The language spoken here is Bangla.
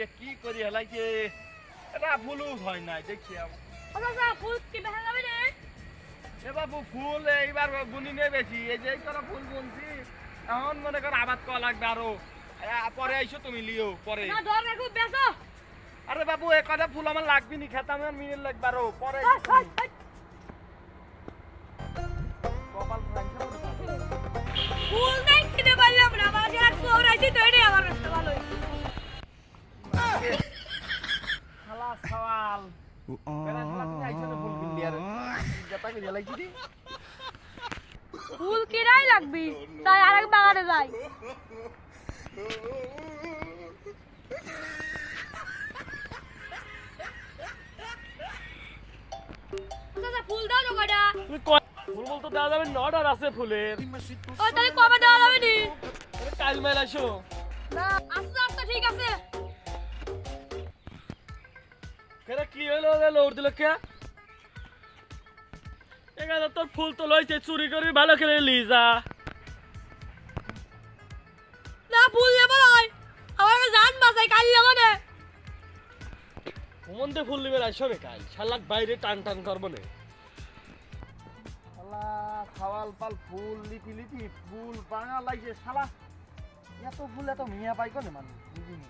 দিয়ে কি করি? হেলাইছে এটা ফুলও হয় নাই আমি। ফুল কি যাবে রে? এ বাবু ফুল এইবার গুনি নেই বেশি। এই যে এই ফুল বুনছি এখন মনে কর আবাদ করা লাগবে আরও। পরে আইসো তুমি লিও পরে। না বেসো আরে বাবু এ কটা ফুল আমার লাগবে নি খেতে আমার মিনিট লাগবে আরও পরে সওয়াল। ফুল কিনলি আর? যেটা করে জ্বালাইছি রে। ফুল কিনাই লাগবি তাই আরেক বাগানে যাই। ফুল দাও কয় ফুল বলতে দেওয়া যাবে না অর্ডার আছে ফুলের। ও তাহলে কবে দেওয়া যাবে নি? কাল মেল আসো। না আস্তে আস্তে ঠিক আছে। কেরে কি হইল লোর দিল কে? এখানে তোর ফুল তো লইছে চুরি করে ভালো করে লিজা। না ফুল নেব নয় আমার জান বাসাই কাল নেব না। মন্দে ফুল নিবে আসো রে কাল। শালাক বাইরে টান টান করব নে। শালা খাওয়াল পাল ফুল লিপি লিপি ফুল বাঙা লাগছে শালা। এত ফুল এত মিয়া পাই কোনে মানুষ বুঝিনি।